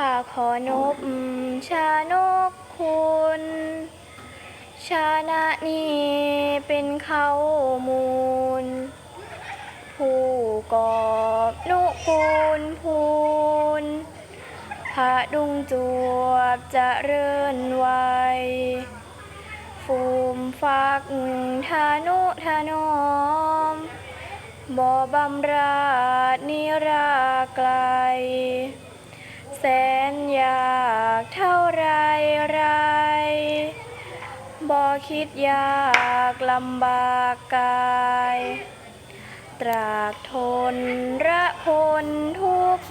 ข้าขอนบชานกคุณชานะนี้เป็นเขามูล ผู้กอบนุกูลพูนพระดุงจวบจะเริญวัยฟูมฟักธานุธนอมบ่บำราดนิราไกล สนอยากเท่าไรไร บ่คิดยากลำบากกาย ตรากทนระพนทุกข์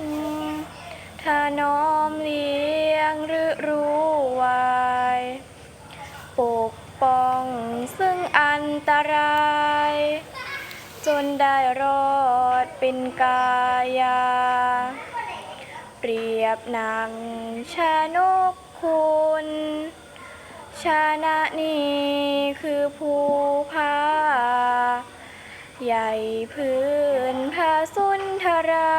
ถ้าน้อมเลี้ยงหรือรู้ไวายปกป้องซึ่งอันตราย จนได้รอดเป็นกายาเปรีย บนังชานกคุณชานะนี้คือภูพาใหญ่พื้นพาสุนทรา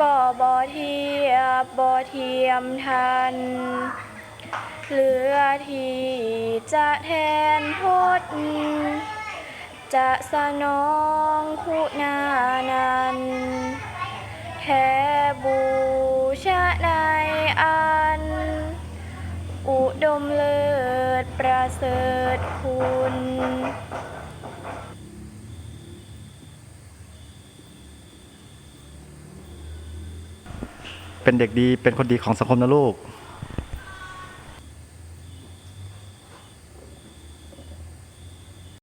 ก็บ่เทียบบ่เทียมทัน เหลือที่จะแทนทดจะสนอง มเลิศประเสริฐคุณเป็นเด็กดีเป็นคนดีของสังคมนะลูก